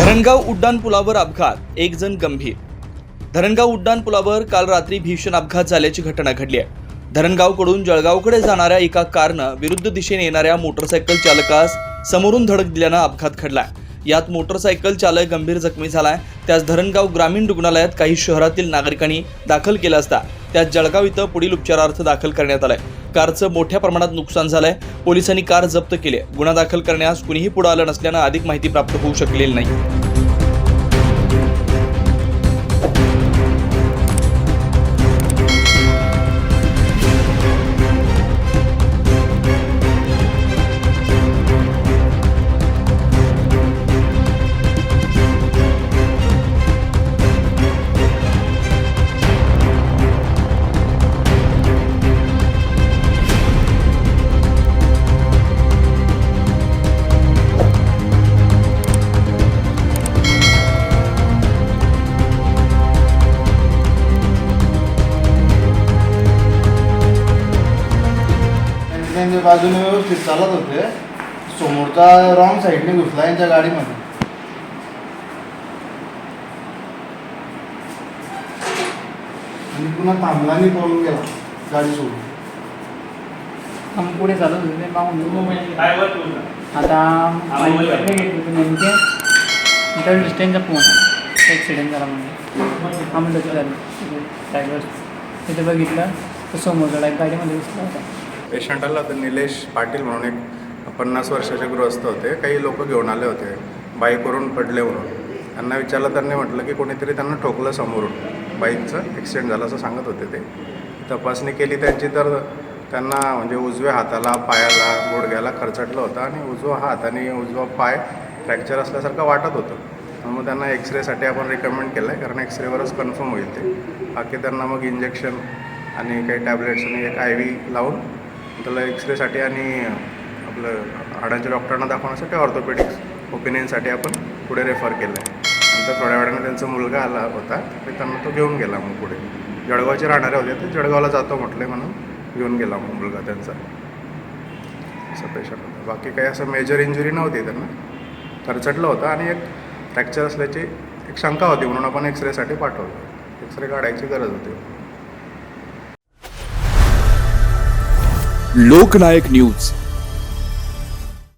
धरणगाव उड्डाण पुलावर अपघात एक जण गंभीर. धरणगाव उड्डाण पुलावर काल रात्री भीषण अपघात झाल्याची घटना घडली आहे. धरणगावकडून जळगावकडे जाणाऱ्या एका कारनं विरुद्ध दिशेने येणाऱ्या मोटरसायकल चालकास समोरून धडक दिल्यानं अपघात घडला यात मोटरसायकल चालक गंभीर जखमी झालाय. त्यास धरणगाव ग्रामीण रुग्णालयात काही शहरातील नागरिकांनी दाखल केला असता त्यात जळगाव इथं पुढील उपचारार्थ दाखल करण्यात आलाय. कारचं मोठ्या प्रमाणात नुकसान झालंय. पोलिसांनी कार जप्त केली गुन्हा दाखल करण्यास कुणीही पुढे आलं नसल्यानं अधिक माहिती प्राप्त होऊ शकलेली नाही. त्यांच्या बाजूने व्यवस्थित चालत होते. समोरचा रॉंग साईडने घुसला यांच्या गाडीमध्ये. आणि पुन्हा थांबला आणि पळून गेला गाडी सोडून. आम्ही पुढे चालत होते ते पाहून आता गेली होती नेमके. तर डिस्टन्सचा फोन ॲक्सिडेंट झाला म्हणजे आम्ही लगेच झालं ड्रायव्हर तिथे बघितलं तर समोरचा डायरेक्ट गाडीमध्ये दिसला होता. पेशंट आला तर निलेश पाटील म्हणून एक पन्नास वर्षाचे गृहस्थ होते. काही लोक घेऊन आले होते. बाईकवरून पडले म्हणून. त्यांना विचारलं त्यांनी म्हटलं की कोणीतरी त्यांना ठोकलं समोरून. बाईकचं ॲक्सिडेंट झालं असं सांगत होते ते. तपासणी केली त्यांची तर त्यांना म्हणजे उजव्या हाताला पायाला गुडघ्याला खरचटलं होतं आणि उजवा हात आणि उजवा पाय फ्रॅक्चर असल्यासारखं वाटत होतं. मग त्यांना एक्सरेसाठी आपण रिकमेंड केलं आहे कारण एक्सरेवरच कन्फर्म होईल ते. बाकी त्यांना मग इंजेक्शन आणि काही टॅबलेट्स आणि एक आय व्ही लावून त्याला एक्सरेसाठी आणि आपलं हाडांच्या डॉक्टरांना दाखवण्यासाठी ऑर्थोपेडिक्स ओपिनियनसाठी आपण पुढे रेफर केलं आहे नंतर थोड्या वेळाने त्यांचा मुलगा आला होता तर त्यांना तो घेऊन गेला मग पुढे. जळगावचे राहणारे होते ते जळगावला जातो म्हटले म्हणून घेऊन गेला मग मुलगा त्यांचा. असं पेशंट होता. बाकी काही असं मेजर इंजुरी नव्हती त्यांना. खरचटलं होतं आणि एक फ्रॅक्चर असल्याची एक शंका होती म्हणून आपण एक्सरेसाठी पाठवलं. एक्सरे काढायची गरज होती. लोकनायक न्यूज.